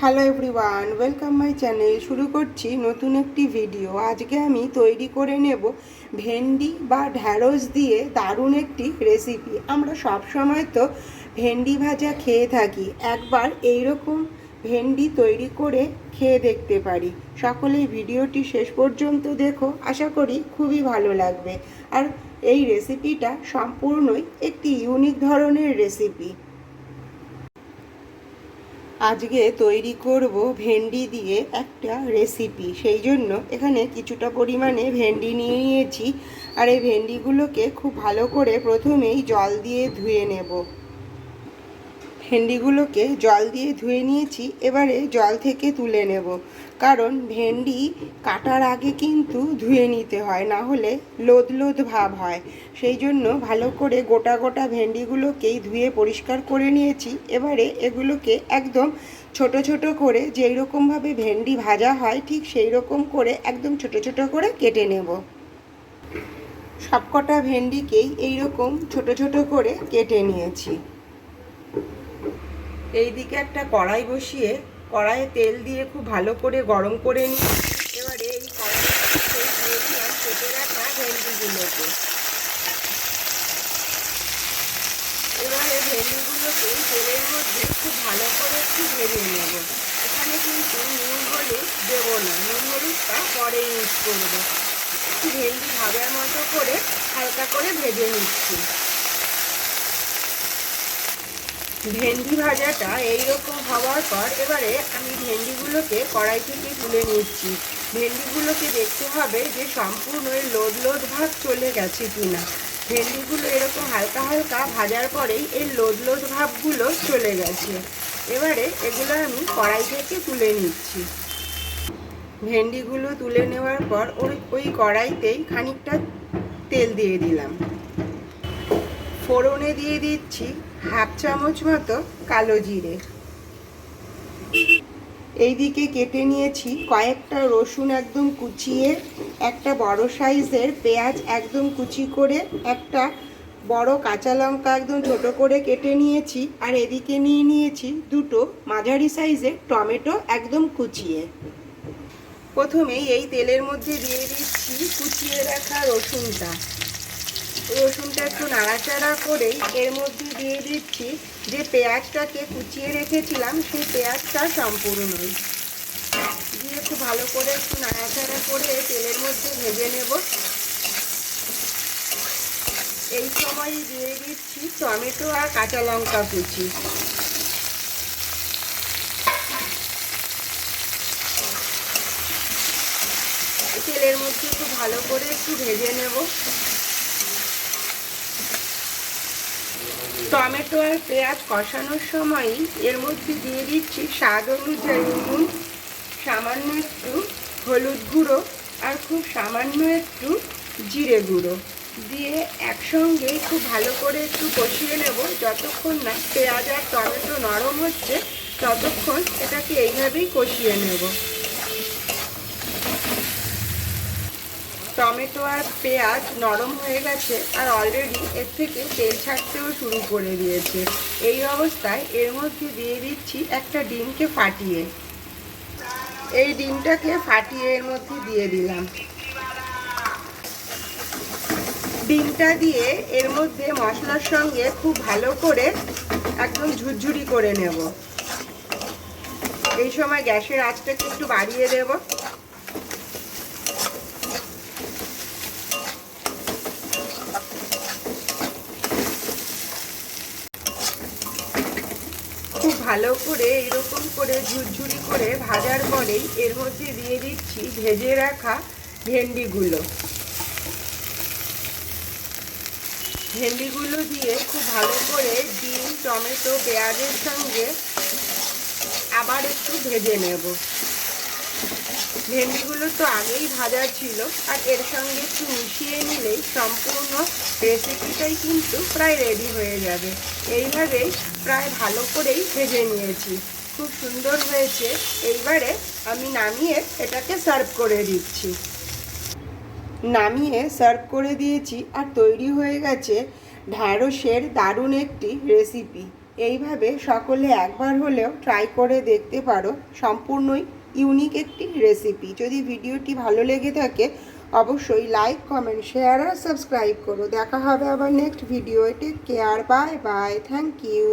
Hello everyone welcome my channel শুরু করছি নতুন একটি ভিডিও আজকে আমি তৈরি করে নেব ভেন্ডি বা ঢ্যাঁড়স দিয়ে দারুণ একটি রেসিপি আমরা সব সময় তো ভেন্ডি ভাজা খেয়ে থাকি। একবার এই রকম ভেন্ডি তৈরি করে খেয়ে দেখতে পারি। সকলেই ভিডিওটি শেষ পর্যন্ত দেখো, আশা করি খুবই ভালো লাগবে। আর এই রেসিপিটা সম্পূর্ণই একটি ইউনিক ধরনের রেসিপি আজকে তৈরি করব ভেন্ডি দিয়ে একটা রেসিপি সেই জন্য এখানে কিছুটা পরিমাণে ভেন্ডি নিয়ে নিয়েছি। আর এই ভেন্ডিগুলোকে খুব ভালো করে প্রথমেই জল দিয়ে ধুয়ে নেব। ভেন্ডিগুলোকে জল দিয়ে ধুয়ে নিয়েছি, এবারে জল থেকে তুলে নেব। কারণ ভেন্ডি কাটার আগে কিন্তু ধুয়ে নিতে হয়, না হলে লোদ লোদ ভাব হয়। সেই জন্য ভালো করে গোটা গোটা ভেন্ডিগুলোকেই ধুয়ে পরিষ্কার করে নিয়েছি। এবারে এগুলোকে একদম ছোট ছোট করে যেই রকমভাবে ভেন্ডি ভাজা হয়, ঠিক সেই রকম করে একদম ছোট ছোট করে কেটে নেব। সবকটা ভেন্ডিকেই এইরকম ছোট ছোট করে কেটে নিয়েছি। এই দিকে একটা কড়াই বসিয়ে কড়াইয়ে তেল দিয়ে খুব ভালো করে গরম করে নিই। এবারে এই কড়াইতে ভেন্ডিগুলোকে। এবারে ভেন্ডিগুলোকে তেলের মধ্যে খুব ভালো করে একটু ভেজে নেব। এখানে কিন্তু নুন হলুদ দেবো না। নুন হলুদটা পরে ইউজ করব। একটু ভেন্ডি ভাজার মতো করে হালকা করে ভেজে নিচ্ছি। ভেন্ডি ভাজাটা এইরকম হওয়ার পর এবারে আমি ভেন্ডিগুলোকে কড়াই থেকে তুলে নিচ্ছি। ভেন্ডিগুলোকে দেখতে হবে যে সম্পূর্ণ লোদ লোদ ভাব চলে গেছে কিনা। ভেন্ডিগুলো এরকম হালকা হালকা ভাজার পরেই এই লোদ লোদ ভাবগুলো চলে গেছে। এবারে এগুলো আমি কড়াই থেকে তুলে নিচ্ছি। ভেন্ডিগুলো তুলে নেওয়ার পর ওই ওই কড়াইতেই খানিকটা তেল দিয়ে দিলাম। ফোড়নে দিয়ে দিচ্ছি। হাফ চামচ মতো কালো জিরে। এইদিকে কেটে নিয়েছি কয়েকটা রসুন একদম কুচিয়ে, একটা বড় সাইজের পেঁয়াজ একদম কুচি করে, একটা বড় কাঁচা লঙ্কা একদম ছোট করে কেটে নিয়েছি, আর এদিকে নিয়ে নিয়েছি দুটো মাঝারি সাইজের টমেটো একদম কুচিয়ে। প্রথমেই এই তেলের মধ্যে দিয়ে দিচ্ছি কুচিয়ে রাখা রসুনটা। রসুনটা একটু নাড়াচাড়া করেই এর মধ্যে দিয়ে দিচ্ছি। যে পেঁয়াজটাকে কুচিয়ে রেখেছিলাম, সেই পেঁয়াজটা সম্পূর্ণই দিয়ে খুব ভালো করে একটু নাড়াচাড়া করে তেলের মধ্যে ভেজে নেব। এই সময় দিয়ে দিচ্ছি টমেটো আর কাঁচা লঙ্কা কুচি। তেলের মধ্যে খুব ভালো করে একটু ভেজে নেব। টমেটো আর পেঁয়াজ কষানোর সময়ই এর মধ্যে দিয়ে দিচ্ছি স্বাদ অনুযায়ী নুন, সামান্য একটু হলুদ গুঁড়ো আর খুব সামান্য একটু জিরে গুঁড়ো। দিয়ে একসঙ্গে খুব ভালো করে একটু কষিয়ে নেব। যতক্ষণ না পেঁয়াজ আর টমেটো নরম হচ্ছে, ততক্ষণ এটাকে এইভাবেই কষিয়ে নেব। টমেটো আর পেঁয়াজ নরম হয়ে গেছে আর অলরেডি এর থেকে তেল ছাড়তেও শুরু করে দিয়েছে। এই অবস্থায় এর মধ্যে দিয়ে দিচ্ছি একটা ডিমকে ফাটিয়ে। এই ডিমটাকে ফাটিয়ে এর মধ্যে দিয়ে দিলাম। ডিমটা দিয়ে এর মধ্যে মশলার সঙ্গে খুব ভালো করে একদম ঝুরঝুরি করে নেব। এই সময় গ্যাসের আঁচটাকে একটু বাড়িয়ে দেবো খুব ভালো করে, এরকম করে ঝুরঝুরি করে ভাজার পরেই এর মধ্যে দিয়ে দিচ্ছি ভেজে রাখা ভেন্ডিগুলো। ভেন্ডিগুলো দিয়ে খুব ভালো করে ডিম, টমেটো, পেঁয়াজের সঙ্গে আবার একটু ভেজে নেব। ভেন্ডিগুলো তো আগেই ভাজা ছিল, আর এর সঙ্গে একটু মিশিয়ে নিলেই সম্পূর্ণ রেসিপিটাই কিন্তু প্রায় রেডি হয়ে যাবে। এইভাবেই প্রায় ভালো করেই ভেজে নিয়েছি। খুব সুন্দর হয়েছে। এইবারে আমি নামিয়ে এটাকে সার্ভ করে দিচ্ছি। নামিয়ে সার্ভ করে দিয়েছি, আর তৈরি হয়ে গেছে ঢ্যাঁড়সের দারুণ একটি রেসিপি এইভাবে সকলে একবার হলেও ট্রাই করে দেখতে পারো, সম্পূর্ণই ইউনিক একটি রেসিপি যদি ভিডিওটি ভালো লেগে থাকে, অবশ্যই লাইক কমেন্ট শেয়ার আর সাবস্ক্রাইব করো। দেখা হবে আবার next video take care bye bye thank you